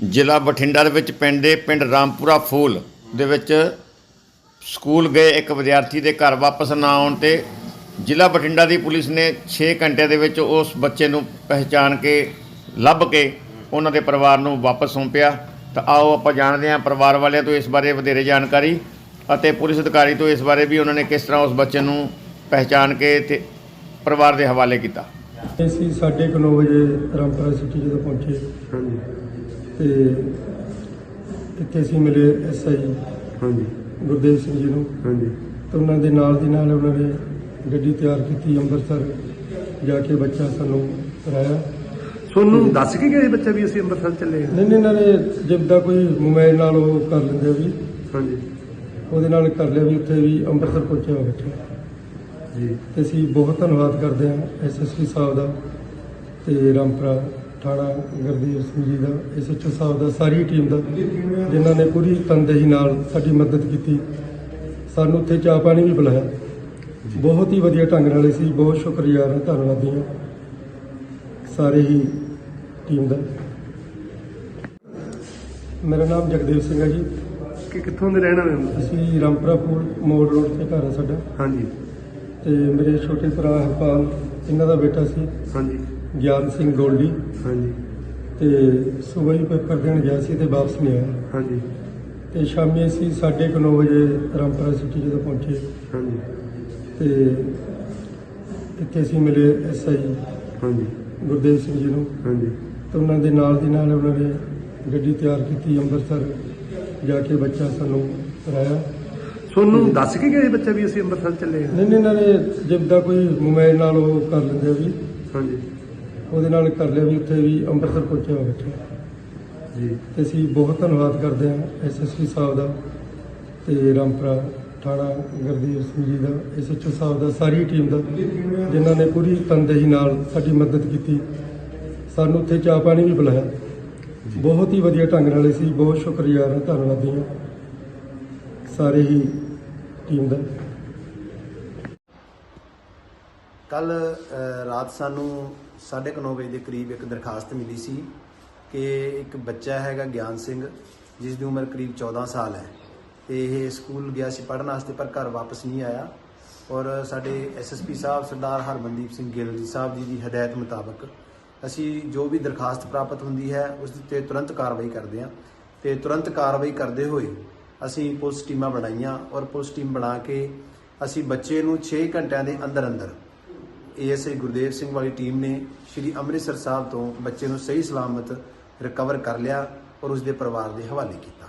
ਜ਼ਿਲ੍ਹਾ ਬਠਿੰਡਾ ਦੇ ਵਿੱਚ ਪਿੰਡ ਦੇ ਪਿੰਡ ਰਾਮਪੁਰਾ ਫੂਲ ਦੇ ਵਿੱਚ ਸਕੂਲ ਗਏ ਇੱਕ ਵਿਦਿਆਰਥੀ ਦੇ ਘਰ ਵਾਪਸ ਨਾ ਆਉਣ ਤੇ ਜ਼ਿਲ੍ਹਾ ਬਠਿੰਡਾ ਦੀ ਪੁਲਿਸ ਨੇ 6 ਘੰਟਿਆਂ ਦੇ ਵਿੱਚ ਉਸ ਬੱਚੇ ਨੂੰ ਪਹਿਚਾਣ ਕੇ ਲੱਭ ਕੇ ਉਹਨਾਂ ਦੇ ਪਰਿਵਾਰ ਨੂੰ ਵਾਪਸ ਸੌਂਪਿਆ। ਤਾਂ ਆਓ ਆਪਾਂ ਜਾਣਦੇ ਹਾਂ ਪਰਿਵਾਰ ਵਾਲਿਆਂ ਤੋਂ ਇਸ ਬਾਰੇ ਵਧੇਰੇ ਜਾਣਕਾਰੀ ਅਤੇ ਪੁਲਿਸ ਅਧਿਕਾਰੀ ਤੋਂ ਇਸ ਬਾਰੇ ਵੀ ਉਹਨਾਂ ਨੇ ਕਿਸ ਤਰ੍ਹਾਂ ਉਸ ਬੱਚੇ ਨੂੰ ਪਹਿਚਾਣ ਕੇ ਤੇ ਪਰਿਵਾਰ ਦੇ ਹਵਾਲੇ ਕੀਤਾ। ਅਸੀਂ ਸਾਢੇ ਕੁ ਨੌ ਵਜੇ ਰਾਮਪੁਰਾ ਸਿਟੀ ਜਦੋਂ ਪਹੁੰਚੇ ਹਾਂਜੀ। ਤੇ ਇੱਥੇ ਅਸੀਂ ਮਿਲੇ ਐਸਆਈ ਹਾਂਜੀ। ਗੁਰਦੇਵ ਸਿੰਘ ਜੀ ਨੂੰ। ਹਾਂਜੀ। ਤੇ ਉਹਨਾਂ ਦੇ ਨਾਲ ਦੀ ਨਾਲ ਉਹਨਾਂ ਨੇ ਗੱਡੀ ਤਿਆਰ ਕੀਤੀ ਅੰਮ੍ਰਿਤਸਰ ਜਾ ਕੇ ਬੱਚਾ ਸਾਨੂੰ ਕਰਾਇਆ। ਤੁਹਾਨੂੰ ਦੱਸ ਕੇ ਗਏ ਬੱਚਾ ਵੀ ਅਸੀਂ ਅੰਮ੍ਰਿਤਸਰ ਚੱਲੇ ਹਾਂ ਨਹੀਂ ਨਹੀਂ ਇਹਨਾਂ ਨੇ ਜਿੱਦਾਂ ਕੋਈ ਮੋਬਾਈਲ ਨਾਲ ਉਹ ਕਰ ਲੈਂਦੇ ਵੀ। ਹਾਂਜੀ। ਉਹਦੇ ਨਾਲ ਕਰ ਲਿਆ ਵੀ ਉੱਥੇ ਵੀ ਅੰਮ੍ਰਿਤਸਰ ਪਹੁੰਚਿਆ ਬੱਚਾ ਜੀ। ਤੇ ਅਸੀਂ ਬਹੁਤ ਧੰਨਵਾਦ ਕਰਦੇ ਹਾਂ ਐਸਐਸਪੀ ਸਾਹਿਬ ਦਾ ਤੇ ਰਾਮਪੁਰਾ ਥਾਣਾ ਗੁਰਦੀਪ ਸਿੰਘ ਜੀ ਦਾ ਐਸਐਚਓ ਸਾਹਿਬ ਦਾ ਸਾਰੀ ਟੀਮ ਦਾ ਜਿਨ੍ਹਾਂ ਨੇ ਪੂਰੀ ਤਨਦੇਹੀ ਨਾਲ ਸਾਡੀ ਮਦਦ ਕੀਤੀ। ਸਾਨੂੰ ਉੱਥੇ ਚਾਹ ਪਾਣੀ ਵੀ ਬੁਲਾਇਆ ਬਹੁਤ ਹੀ ਵਧੀਆ ਢੰਗ ਨਾਲ ਸੀ ਬਹੁਤ ਸ਼ੁਕਰੀਆ ਧੰਨਵਾਦੀ ਹਾਂ। ਸਾਰੇ ਹੀ ਟੀਮ ਦਾ। ਮੇਰਾ ਨਾਮ ਜਗਦੇਵ ਸਿੰਘ ਹੈ ਜੀ। ਕਿ ਕਿੱਥੋਂ ਦੇ ਰਹਿਣ ਵਾਲੇ ਹੋ? ਅਸੀਂ ਰਾਮਪੁਰਾ ਪੂਲ ਮੋੜ ਰੋਡ ਤੇ ਘਰ ਹੈ ਸਾਡਾ। ਹਾਂਜੀ। ਤੇ ਮੇਰੇ ਛੋਟੇ ਭਰਾ ਹਰਪਾਲ ਇਹਨਾਂ ਦਾ ਬੇਟਾ ਸੀ। ਹਾਂਜੀ। ਗਿਆਨ ਸਿੰਘ ਗੋਲਡੀ। ਹਾਂਜੀ। ਤੇ ਸਵੇਰ ਹੀ ਪੇਪਰ ਦੇਣ ਗਿਆ ਸੀ ਤੇ ਵਾਪਸ ਨਹੀਂ ਆਇਆ। ਹਾਂਜੀ। ਤੇ ਸ਼ਾਮੀ ਅਸੀਂ 9:30 ਵਜੇ ਰਾਮਪੁਰਾ ਸਿਟੀ ਜਦੋਂ ਪਹੁੰਚੇ। ਹਾਂਜੀ। ਤੇ ਇੱਥੇ ਅਸੀਂ ਮਿਲੇ ਐਸਆਈ ਹਾਂਜੀ। ਗੁਰਦੇਵ ਸਿੰਘ ਜੀ ਨੂੰ। ਹਾਂਜੀ। ਤੇ ਉਹਨਾਂ ਦੇ ਨਾਲ ਦੀ ਨਾਲ ਉਹਨਾਂ ਨੇ ਗੱਡੀ ਤਿਆਰ ਕੀਤੀ ਅੰਮ੍ਰਿਤਸਰ ਜਾ ਕੇ ਬੱਚਾ ਸਾਨੂੰ ਕਰਾਇਆ। ਤੁਹਾਨੂੰ ਦੱਸ ਕੇ ਗਏ ਬੱਚਾ ਵੀ ਅਸੀਂ ਅੰਮ੍ਰਿਤਸਰ ਚੱਲੇ ਹਾਂ ਨਹੀਂ ਨਹੀਂ ਇਹਨਾਂ ਨੇ ਜਿੱਦਾਂ ਕੋਈ ਮੋਬਾਈਲ ਨਾਲ ਉਹ ਕਰ ਲੈਂਦੇ ਆ ਵੀ। ਹਾਂਜੀ। ਉਹਦੇ ਨਾਲ ਕਰ ਲਿਆ ਵੀ ਉੱਥੇ ਵੀ ਅੰਮ੍ਰਿਤਸਰ ਪਹੁੰਚਿਆ ਬੱਚਾ ਜੀ। ਤੇ ਅਸੀਂ ਬਹੁਤ ਧੰਨਵਾਦ ਕਰਦੇ ਹਾਂ ਐਸਐਸਪੀ ਸਾਹਿਬ ਦਾ ਤੇ ਰਾਮਪੁਰਾ ਥਾਣਾ ਗੁਰਦੀਪ ਸਿੰਘ ਜੀ ਦਾ ਐਸਐਚਓ ਸਾਹਿਬ ਦਾ ਸਾਰੀ ਟੀਮ ਦਾ ਜਿਨ੍ਹਾਂ ਨੇ ਪੂਰੀ ਤਨਦੇਹੀ ਨਾਲ ਸਾਡੀ ਮਦਦ ਕੀਤੀ। ਸਾਨੂੰ ਉੱਥੇ ਚਾਹ ਪਾਣੀ ਵੀ ਬੁਲਾਇਆ ਬਹੁਤ ਹੀ ਵਧੀਆ ਢੰਗ ਨਾਲ ਸੀ ਬਹੁਤ ਸ਼ੁਕਰੀਆ ਧੰਨਵਾਦੀ ਹਾਂ। ਸਾਰੇ ਹੀ ਟੀਮ ਦਾ। ਕੱਲ ਰਾਤ ਸਾਨੂੰ 9:30 ਵਜੇ ਦੇ ਕਰੀਬ ਇੱਕ ਦਰਖਾਸਤ ਮਿਲੀ ਸੀ ਕਿ ਇੱਕ ਬੱਚਾ ਹੈਗਾ ਗਿਆਨ ਸਿੰਘ, ਜਿਸ ਦੀ ਉਮਰ ਕਰੀਬ 14 ਸਾਲ ਹੈ। ਤੇ ਇਹ ਸਕੂਲ ਗਿਆ ਸੀ ਪੜ੍ਹਨ ਵਾਸਤੇ, ਪਰ ਘਰ ਵਾਪਸ ਨਹੀਂ ਆਇਆ। ਔਰ ਸਾਡੇ ਐਸਐਸਪੀ ਸਾਹਿਬ ਸਰਦਾਰ ਹਰਮਨਦੀਪ ਸਿੰਘ ਗਿੱਲ ਜੀ ਸਾਹਿਬ ਜੀ ਦੀ ਹਦਾਇਤ ਮੁਤਾਬਕ ਅਸੀਂ ਜੋ ਵੀ ਦਰਖਾਸਤ ਪ੍ਰਾਪਤ ਹੁੰਦੀ ਹੈ, ਉਸ ਦੇ ਉੱਤੇ ਤੁਰੰਤ ਕਾਰਵਾਈ ਕਰਦੇ ਹਾਂ। ਤੇ ਤੁਰੰਤ ਕਾਰਵਾਈ ਕਰਦੇ ਹੋਏ ਅਸੀਂ ਪੁਲਿਸ ਟੀਮਾਂ ਬਣਾਈਆਂ ਔਰ ਪੁਲਿਸ ਟੀਮ ਬਣਾ ਕੇ ਅਸੀਂ ਬੱਚੇ ਨੂੰ 6 ਘੰਟਿਆਂ ਦੇ ਅੰਦਰ ਅੰਦਰ ਏਐਸਆਈ ਗੁਰਦੇਵ ਸਿੰਘ ਵਾਲੀ ਟੀਮ ਨੇ ਸ਼੍ਰੀ ਅੰਮ੍ਰਿਤਸਰ ਸਾਹਿਬ ਤੋਂ ਬੱਚੇ ਨੂੰ ਸਹੀ ਸਲਾਮਤ ਰਿਕਵਰ ਕਰ ਲਿਆ ਔਰ ਉਸ ਦੇ ਪਰਿਵਾਰ ਦੇ ਹਵਾਲੇ ਕੀਤਾ।